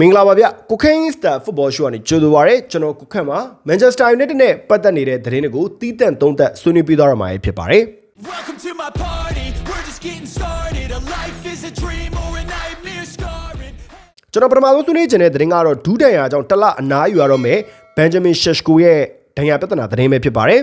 မင်္ဂလာပါဗျကိုခင်းစတာဖုတ်ဘောရှိုးကနေကြိုဆိုပါရစေကျွန်တော်ကိုခန့်ပါမန်ချက်စတာယူနိုက်တက်နဲ့ပတ်သက်နေတဲ့သတင်းတွေကိုတီးတန့်သုံးသပ်ဆွေးနွေးပြသွားရမှာဖြစ်ပါတယ် Welcome to my party. We're just getting started. A life is a dream or a nightmare scarring. ကျွန်တော်ပထမဆုံးဆွေးနွေးချင်တဲ့သတင်းကတော့ဒူးတန်ရာကြောင့်တစ်လအနားယူရတော့မယ်ဘန်ဂျမင်ရှက်ရှ်ကိုရဲ့ဒဏ်ရာပြဿနာသတင်းပဲဖြစ်ပါတယ်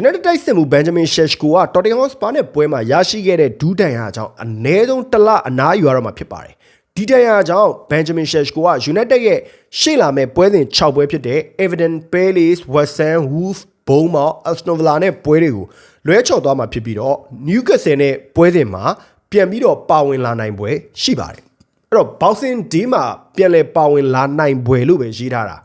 United တိုက်စစ်မှုဘန်ဂျမင်ရှက်ရှ်ကိုကတော်တင်ဟော့စပါနဲ့ပွဲမှာရရှိခဲ့တဲ့ဒူးတန်ရာကြောင့်အနည်းဆုံးတစ်လအနားယူရတော့မှာဖြစ်ပါတယ် ဒီတန်ရာကြောင့်ဘန်ဂျမင်ရှက်ရှ်ကိုက United ရဲ့ရှေ့လာမဲ့ပွဲစဉ်6ပွဲဖြစ်တဲ့ Everton, Palace, West Ham, Wolves, Bournemouth, Aston Villa နဲ့ပွဲတွေကိုလွဲချော်သွားမှာဖြစ်ပြီးတော့ Newcastle နဲ့ပွဲစဉ်မှာပြန်ပြီးတော့ပါဝင်လာနိုင်ပွဲရှိပါတယ်အဲ့တော့ Boxing Day မှာပြန်လဲပါဝင်လာနိုင်ပွဲလို့ပဲရေးထားတာ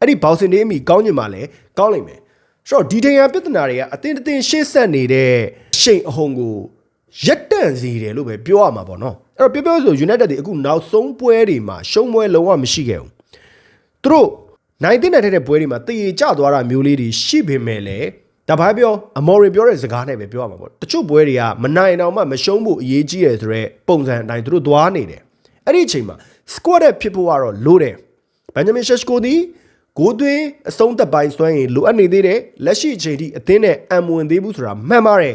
အဲ့ဒီ Boxing Day အမိကောင်းညင်မှာလဲကောင်းလိမ့်မယ်ဆိုတော့ဒီတန်ရာပြဿနာတွေကအတင်းအတင်းရှေ့ဆက်နေတဲ့ရှိန်အဟုန်ကိုရက်တန့်စေတယ်လို့ပဲပြောရမှာပေါ့နော် အဲ့တော့ပြောပြောဆို United တွေအခုနောက်ဆုံးပွဲတွေမှာရှုံးပွဲလုံးဝမရှိခဲ့ဘူးသူတို့နိုင်တဲ့တဲ့တဲ့ပွဲတွေမှာတည်ကြသွားတာမျိုးလေးတွေရှိပေမဲ့လည်းဒါဘာပြောအမော်ရီပြောတဲ့စကားနဲ့ပဲပြောရမှာပေါ့တချို့ပွဲတွေကမနိုင်အောင်မှမရှုံးဖို့အရေးကြီးတယ်ဆိုတော့ပုံစံအတိုင်းသူတို့သွားနေတယ်အဲ့ဒီအချိန်မှာ squad တဲ့ဖြစ်ဖို့ကတော့လိုတယ်ဘန်ဂျမင်ရှက်ကိုဒီဂိုးသွင်းအဆုံးသက်ပိုင်းစွမ်းရင်လိုအပ်နေသေးတယ်လက်ရှိအချိန်ထိအသင်းနဲ့အံမဝင်သေးဘူးဆိုတာမှန်ပါတယ်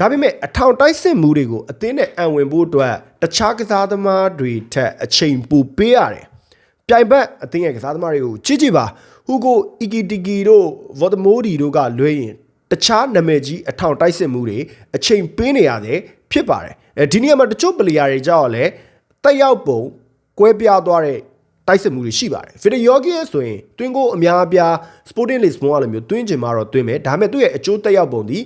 ဒါပေမဲ့အထောင်တိုက်စစ်မှုတွေကိုအသင်းနဲ့အံဝင်ဖို့အတွက်တခြားကစားသမားတွေထက်အချိန်ပိုပေးရတယ်ပြိုင်ဘက်အသင်းရဲ့ကစားသမားတွေကိုချစ်ကြည့်ပါဟူကိုအီကီတီကီတို့ဗော်ဒမိုဒီတို့ကလွှဲရင်တခြားနာမည်ကြီးအထောင်တိုက်စစ်မှုတွေအချိန်ပေးနေရတယ်ဖြစ်ပါတယ်အဲဒီနေရာမှာတချို့ပလီယာတွေကြောက်လဲတက်ရောက်ပုံကွဲပြားသွားတဲ့တိုက်စစ်မှုတွေရှိပါတယ်ဗီဒီယိုဂီဆိုရင်တွင်းကိုအများအပြား Sporting Lisbon ကလိုမျိုးတွင်းကျင်မှာတော့တွင်းမယ်ဒါပေမဲ့သူ့ရဲ့အကျိုးတက်ရောက်ပုံဒီ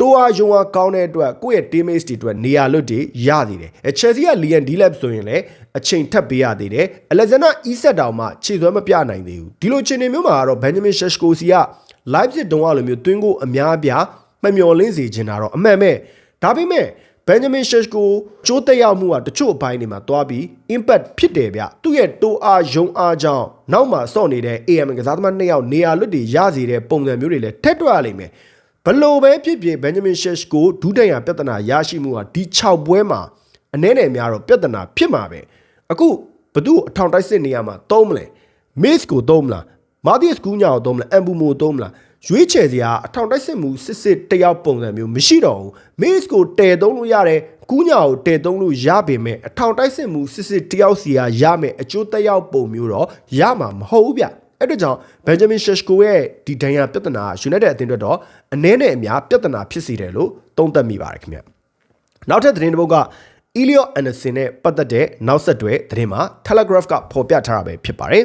တိုးအားယုံအားကောင်းတဲ့အတွက်ကိုယ့်ရဲ့ teammates တွေအတွက်နေရာလွတ်တွေရသေးတယ်အဲ Chelsea က Liam Delap ဆိုရင်လည်းအချိန်ထပ်ပေးရသေးတယ် Alexander Isak တောင်မှခြေစွမ်းမပြနိုင်သေးဘူးဒီလိုချိန်နေမျိုးမှာကတော့ Benjamin Sheshko စီက Leipzig တုံးကလိုမျိုးတွင်းကိုအများအပြားမမျော်လင့်စေချင်တာတော့အမှန်ပဲဒါပေမဲ့ Benjamin Sheshko ကြိုးတက်ရောက်မှုကတချို့အပိုင်းတွေမှာတွားပြီး impact ဖြစ်တယ်ဗျသူ့ရဲ့တိုးအားယုံအားကြောင့်နောက်မှာစော့နေတဲ့ AM ကစားသမားနှစ်ယောက်နေရာလွတ်တွေရစေတဲ့ပုံစံမျိုးတွေလည်းထက်တွက်ရလိမ့်မယ် ဘလို့ပဲဖြစ်ဖြစ် Benjamin Sheshko ဒူးတန်ရပြဿနာရရှိမှုကဒီ6ပွဲမှာအနည်းနဲ့များတော့ပြဿနာဖြစ်မှာပဲအခုဘသူ့အထောင်တိုက်စစ်နေရမှာသုံးမလဲ Miss ကိုသုံးမလားမာတီစ်ကူးညာကိုသုံးမလားအမ်ဘူမိုသုံးမလားရွေးချယ်စရာအထောင်တိုက်စစ်မှုစစ်စစ်တယောက်ပုံစံမျိုးမရှိတော့ဘူး Miss ကိုတဲသုံးလို့ရတယ်ကူးညာကိုတဲသုံးလို့ရပေမဲ့အထောင်တိုက်စစ်မှုစစ်စစ်တယောက်စီကရမယ်အကျိုးတက်ရောက်ပုံမျိုးတော့ရမှာမဟုတ်ဘူးဗျ အဲ့ဒါကြောင့်ဘန်ဂျမင်ရှက်ရှ်ကိုရဲ့ဒီဒဏ်ရာပြဿနာ United အသင်းအတွက်တော့အနည်းနဲ့အများပြဿနာဖြစ်စေတယ်လို့သုံးသပ်မိပါတယ်ခင်ဗျနောက်ထပ်သတင်းတစ်ပုဒ်က Elliot Anderson နဲ့ပတ်သက်တဲ့နောက်ဆက်တွဲသတင်းမှာ Telegraph ကဖော်ပြထားတာပဲဖြစ်ပါတယ်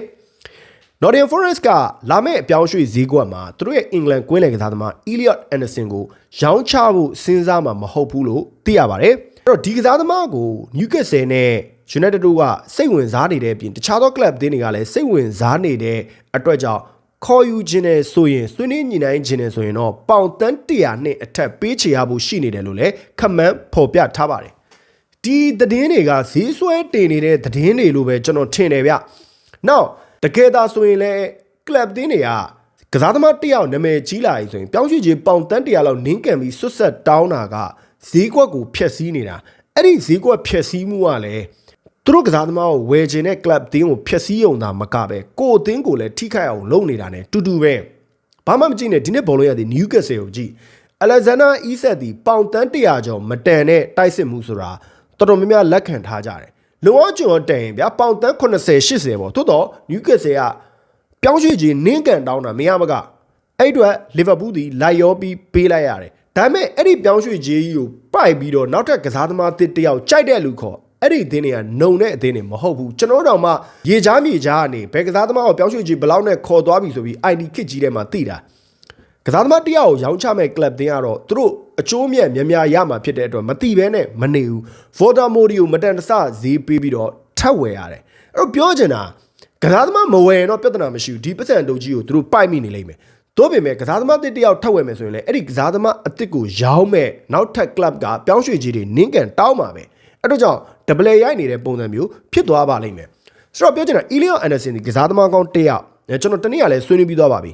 Nottingham Forest ကလာမယ့်အပြောင်းရွှေ့ဈေးကွက်မှာသူတို့ရဲ့အင်္ဂလန်ကွင်းလယ်ကစားသမား Elliot Anderson ကိုရောင်းချဖို့စဉ်းစားမှာမဟုတ်ဘူးလို့သိရပါတယ်။အဲ့တော့ဒီကစားသမားကို Newcastle နဲ့ United တို့ကစိတ်ဝင်စားနေတဲ့အပြင်တခြားသော club အသင်းတွေကလည်းစိတ်ဝင်စားနေတဲ့အတွက်ကြောင့်ခေါ်ယူခြင်းနဲ့ဆိုရင်ဆွေးနွေးညှိနှိုင်းခြင်းနဲ့ဆိုရင်တော့ပေါင်တန်း100နှစ်အထက်ပေးချေရဖို့ရှိနေတယ်လို့လည်းခန့်မှန်းဖော်ပြထားပါတယ်။ဒီသတင်းတွေကဈေးဆွဲတင်နေတဲ့သတင်းတွေလို့ပဲကျွန်တော်ထင်တယ်ဗျ။နောက်တကယ်သာဆိုရင်လည်းကလပ်တင်းတွေကကစားသမားတစ်ယောက်နာမည်ကြီးလာပြီဆိုရင်ပြောင်းရွှေ့ကြီးပေါင်တန်း100လောက်နင်းကန်ပြီးဆွတ်ဆက်တောင်းတာကဈေးကွက်ကိုဖျက်ဆီးနေတာအဲ့ဒီဈေးကွက်ဖျက်ဆီးမှုကလည်း သူတို့ကစားသမားကိုဝယ်ခြင်းနဲ့ကလပ်တင်းကိုဖျက်ဆီးုံတာမကပဲကိုအတင်းကိုလည်းထိခိုက်အောင်လုပ်နေတာ ਨੇ တူတူပဲဘာမှမကြည့်နဲ့ဒီနေ့ဘောလုံးရသည်နယူးကက်ဆယ်ကိုကြည့်အလက်ဇန်နာအီဆက်ဒီပေါင်တန်း100ကျော်မတန်တဲ့တိုက်စစ်မှုဆိုတာတော်တော်များများလက်ခံထားကြတယ်လုံအောင်ကျော်တန်ရင်ဗျာပေါင်တန်း80 80ပေါ့သို့တော့နယူးကက်ဆယ်ကပြောင်းရွှေ့ခြင်းနင်းကန်တောင်းတာမရမကအဲ့အတွက်လီဗာပူးဒီလိုက်ရောပြီးပေးလိုက်ရတယ်ဒါပေမဲ့အဲ့ဒီပြောင်းရွှေ့ခြင်းကြီးကိုပိုက်ပြီးတော့နောက်ထပ်ကစားသမားတစ်တယောက်ကြိုက်တဲ့လူခေါ် အဲ့ဒီအသင်းတွေကနှုံတဲ့အသင်းတွေမဟုတ်ဘူးကျွန်တော်တို့တော့မှရေချားမြေချားကနေဘယ်ကစားသမားကိုပြောင်းရွှေ့ခြင်းဘယ်လောက်နဲ့ခေါ်သွားပြီဆိုပြီး ID ခစ်ကြီးထဲမှာသိတာကစားသမားတစ်ယောက်ကိုရောင်းချမဲ့ကလပ်တင်းကတော့သူတို့အချိုးမြတ်များများရမှာဖြစ်တဲ့အတွက်မတိဘဲနဲ့မနေဘူးဗော်တာမိုဒီကိုမတန်တဆဈေးပေးပြီးတော့ထပ်ဝယ်ရတယ်အဲ့တော့ပြောချင်တာကစားသမားမဝယ်ရင်တော့ပြဿနာမရှိဘူးဒီပတ်စံတုပ်ကြီးကိုသူတို့ပိုက်မိနေလိမ့်မယ်တို့ပေမဲ့ကစားသမားတစ်တယောက်ထပ်ဝယ်မယ်ဆိုရင်လည်းအဲ့ဒီကစားသမားအစ်စ်ကိုရောင်းမဲ့နောက်ထပ်ကလပ်ကပြောင်းရွှေ့ကြီးတွေနင်းကန်တောင်းပါပဲ အဲ့တော့ကြောင့်ဒဘလရိုက်နေတဲ့ပုံစံမျိုးဖြစ်သွားပါလိမ့်မယ်ဆိုတော့ပြောချင်တာ Elliot Anderson ဒီကစားသမားကောင်းတစ်ယောက်ကျွန်တော်တနေ့ကလည်းဆွေးနွေးပြီးသွားပါပြီ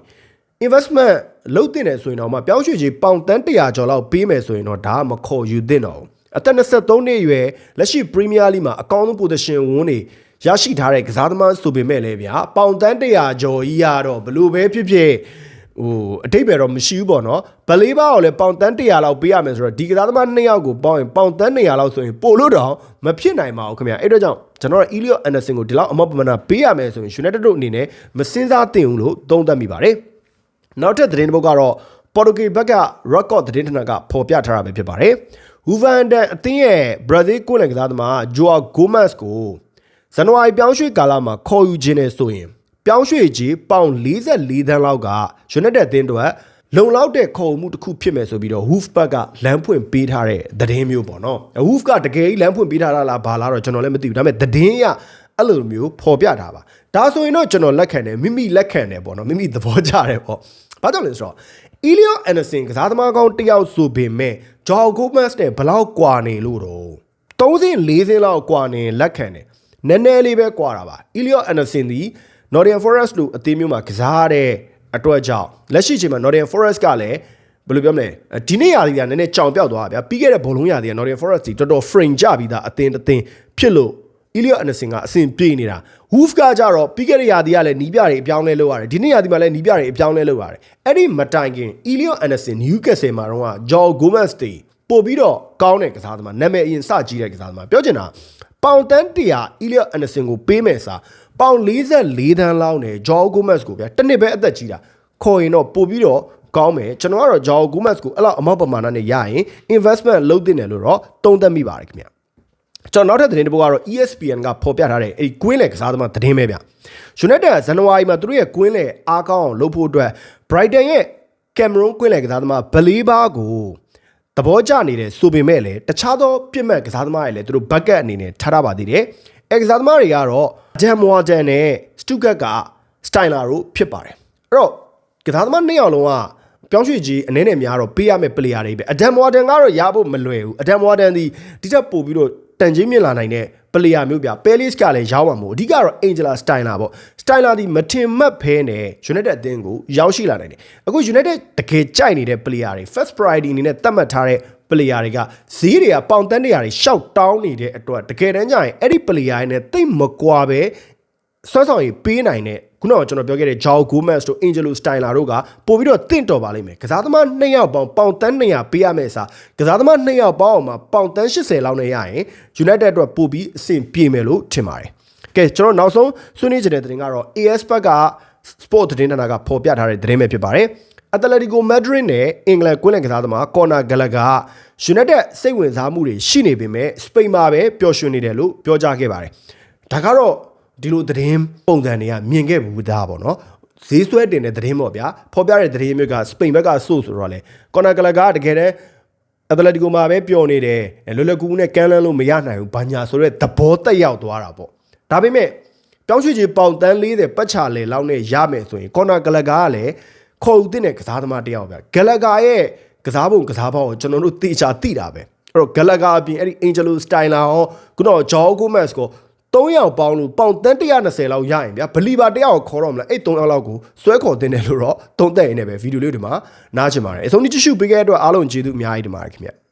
investment လုပ်တင်တယ်ဆိုရင်တော့မှပြောင်းရွှေ့ကြီးပေါင်တန်း100ကျော်လောက်ပေးမယ်ဆိုရင်တော့ဒါကမခေါ်ယူသင့်တော့ဘူးအသက်23နှစ်အရွယ်လက်ရှိ Premier League မှာအကောင်းဆုံး position ဝန်းနေရရှိထားတဲ့ကစားသမားဆိုပေမဲ့လည်းဗျာပေါင်တန်း100ကျော်ကြီးရတော့ဘလို့ပဲဖြစ်ဖြစ် ဟိုအတိတ်ပဲတော့မရှိဘူးပေါ့နော်ဗလေးပါကိုလည်းပေါင်တန်း100လောက်ပေးရမယ်ဆိုတော့ဒီကစားသမား2ယောက်ကိုပေါင်ရင်ပေါင်တန်း100လောက်ဆိုရင်ပို့လို့တော့မဖြစ်နိုင်ပါဘူးခင်ဗျာအဲ့တော့ကြောင့်ကျွန်တော်တို့ Elliot Anderson ကိုဒီလောက်အမောက်ပမာဏပေးရမယ်ဆိုရင် United တို့အနေနဲ့မစင်စားသင့်ဘူးလို့သုံးသပ်မိပါတယ်နောက်ထပ်သတင်းတစ်ပုဒ်ကတော့ပေါ်တူဂီဘက်က record သတင်းဌာနကဖော်ပြထားတာပဲဖြစ်ပါတယ်ဟူဗန်ဒန်အသင်းရဲ့ Brazil ကိုယ်လန်ကစားသမား Joao Gomes ကိုဇန်နဝါရီပြောင်းရွှေ့ကာလမှာခေါ်ယူခြင်းနဲ့ဆိုရင် ပြောင်းရွှေ့ကြီးပေါင်44သန်းလောက်က United အသင်းတို့လုံလောက်တဲ့ခေါ်ယူမှုတစ်ခုဖြစ်မယ်ဆိုပြီးတော့ Hoofback ကလမ်းဖွင့်ပေးထားတဲ့သတင်းမျိုးပေါ့နော် Hoof ကတကယ်ကြီးလမ်းဖွင့်ပေးထားတာလားဘာလားတော့ကျွန်တော်လည်းမသိဘူးဒါပေမဲ့သတင်းရအဲ့လိုမျိုးဖော်ပြတာပါဒါဆိုရင်တော့ကျွန်တော်လက်ခံတယ်မိမိလက်ခံတယ်ပေါ့နော်မိမိသဘောကျတယ်ပေါ့ဘာကြောင့်လဲဆိုတော့ Elio Anderson ကစားသမားကောင်းတစ်ယောက်ဆိုပေမဲ့ Joao Gomez နဲ့ဘယ်လောက်ကွာနေလို့တော့3စင်း4စင်းလောက်ကွာနေလက်ခံတယ်နည်းနည်းလေးပဲကွာတာပါ Elio Anderson ဒီ Nottingham Forest လို့အသင်းမျိုးမှာကစားတဲ့အတွက်ကြောင့်လက်ရှိချိန်မှာ Nottingham Forest ကလည်းဘယ်လိုပြောမလဲဒီနေ့ရာသီကနည်းနည်းကြောင်ပြောက်သွားတာဗျာပြီးခဲ့တဲ့ဘောလုံးရာသီက Nottingham Forest ကြီးတော်တော် frame ကြပြီးသားအသင်းတစ်သင်းဖြစ်လို့ Elliot Anderson ကအဆင်ပြေနေတာ Wolf ကကြတော့ပြီးခဲ့တဲ့ရာသီကလည်းနီးပြတွေအပြောင်းလဲလုပ်ရတယ်ဒီနေ့ရာသီမှာလည်းနီးပြတွေအပြောင်းလဲလုပ်ရတယ်အဲ့ဒီမတိုင်ခင် Elliot Anderson Newcastle မှာတော့ Joao Gomez တွေပို့ပြီးတော့ကောင်းတဲ့ကစားသမားနာမည်အရင်စကြီးတဲ့ကစားသမားပြောချင်တာပေါင်တန်း100 Elliot Anderson ကိုပေးမယ်စာ ပေါင်44သန်းလောက်နဲ့ Joao Gomez ကိုဗျာတစ်နှစ်ပဲအသက်ကြီးတာခေါ်ရင်တော့ပို့ပြီးတော့ကောင်းမယ်ကျွန်တော်ကတော့ Joao Gomez ကိုအဲ့လောက်အမောက်ပမာဏနဲ့ရရင် investment လုပ်တင်တယ်လို့တော့သုံးသပ်မိပါတယ်ခင်ဗျာကျွန်တော်နောက်ထပ်သတင်းတစ်ပုဒ်ကတော့ ESPN ကဖော်ပြထားတဲ့အဲ့ဒီကွင်းလေကစားသမားသတင်းပဲဗျ။ United ဇန်နဝါရီမှာသူတို့ရဲ့ကွင်းလေအားကောင်းအောင်လုပ်ဖို့အတွက် Brighton ရဲ့ Cameroon ကွင်းလေကစားသမားဘလေးဘာကိုသဘောကျနေတယ်ဆိုပေမဲ့လည်းတခြားသောပြစ်မှတ်ကစားသမားတွေလည်းသူတို့ bucket အနေနဲ့ထားထားပါသေးတယ်။ အဲကစားသမားတွေကတော့ Jam Morgan နဲ့ Stuttgart က Styler တို့ဖြစ်ပါတယ်။အဲ့တော့ကစားသမားနှစ်ယောက်လုံးကပြောင်းရွှေ့ကြီးအနေနဲ့များတော့ပေးရမယ့် player တွေပဲအဒမ်ဝါဒန်ကတော့ရဖို့မလွယ်ဘူးအဒမ်ဝါဒန်ဒီဒီချက်ပို့ပြီးတော့တန်ချင်းမြင်လာနိုင်တဲ့ player မျိုးပြပဲလစ်ကလည်းရောက်မှာမို့အဓိကတော့ Angela Styler ပေါ့ Styler ဒီမထင်မှတ်ဖဲနဲ့ United အသင်းကိုရောက်ရှိလာနိုင်တယ်အခု United တကယ်ကြိုက်နေတဲ့ player တွေ first priority အနေနဲ့သတ်မှတ်ထားတဲ့ player တွေကဈေးတွေကပေါင်တန်းတရာတွေရှောက်တောင်းနေတဲ့အတွက်တကယ်တမ်းကျရင်အဲ့ဒီ player တွေနဲ့တိတ်မကွာပဲဆွမ်းဆောင်ရည်ပေးနိုင်တဲ့ ခုနကကျွန်တော်ပြောခဲ့တဲ့ Joao Gomez တို့ Angelo Styler တို့ကပို့ပြီးတော့တင့်တော်ပါလိမ့်မယ်ကစားသမား2ယောက်ပေါင်ပေါင်တန်း200ပေးရမယ့်အစားကစားသမား2ယောက်ပေါင်းအောင်မှာပေါင်တန်း80လောက်နဲ့ရရင် United အတွက်ပို့ပြီးအဆင်ပြေမယ်လို့ထင်ပါတယ်ကဲကျွန်တော်နောက်ဆုံးဆွေးနွေးချင်တဲ့သတင်းကတော့ AS ဘက်က Sport သတင်းဌာနကဖော်ပြထားတဲ့သတင်းပဲဖြစ်ပါတယ်အက်တလက်တီကိုမက်ဒရစ်နဲ့အင်္ဂလန်ကွင်းလန်ကစားသမားကော်နာဂလက်ဂါယူနိုက်တက်စိတ်ဝင်စားမှုတွေရှိနေပေမဲ့စပိန်မှာပဲပျော်ရွှင်နေတယ်လို့ပြောကြားခဲ့ပါတယ်။ဒါကတော့ ဒီလိုသတင်းပုံစံတွေကမြင်ခဲ့ဘူးသားပေါ့နော်။ဈေးဆွဲတင်တဲ့သတင်းပေါ့ဗျာ။ဖော်ပြတဲ့သတင်းမျိုးကစပိန်ဘက်ကဆို့ဆိုတော့လေကော်နာဂလက်ဂါတကယ်တမ်းအက်တလက်တီကိုမှာပဲပျော်နေတယ်လွယ်လွယ်ကူကူနဲ့ကမ်းလှမ်းလို့မရနိုင်ဘူးဘာညာဆိုတဲ့သဘောတက်ရောက်သွားတာပေါ့။ဒါပေမဲ့ပြောင်းရွှေ့ကြီးပေါင်တန်း40ပတ်ချလေလောက်နဲ့ရမယ်ဆိုရင်ကော်နာဂလက်ဂါကလည်းခေါ်ဦးတဲ့ကစားသမားတယောက်ဗျဂလက်ဂါရဲ့ကစားပုံကစားပေါက်ကိုကျွန်တော်တို့တေချာသိတာပဲအဲ့တော့ဂလက်ဂါအပြင်အဲ့ဒီ Angelo Styler ရောခုနက Joao Gomez ကို 3ယောက်ပေါင်းလို့ပေါင်တန်း120လောက်ရရင်ဗျာဘလီဘာတယောက်ကိုခေါ်တော့မလားအဲ့3ယောက်လောက်ကိုစွဲခေါ်တင်တယ်လို့တော့သုံးသက်ရင်းနဲ့ပဲဗီဒီယိုလေးဒီမှာနားချင်ပါတယ်အဆုံးထိကြည့်ရှုပေးခဲ့တဲ့အတွက်အားလုံးကျေးဇူးအများကြီးတင်ပါတယ်ခင်ဗျ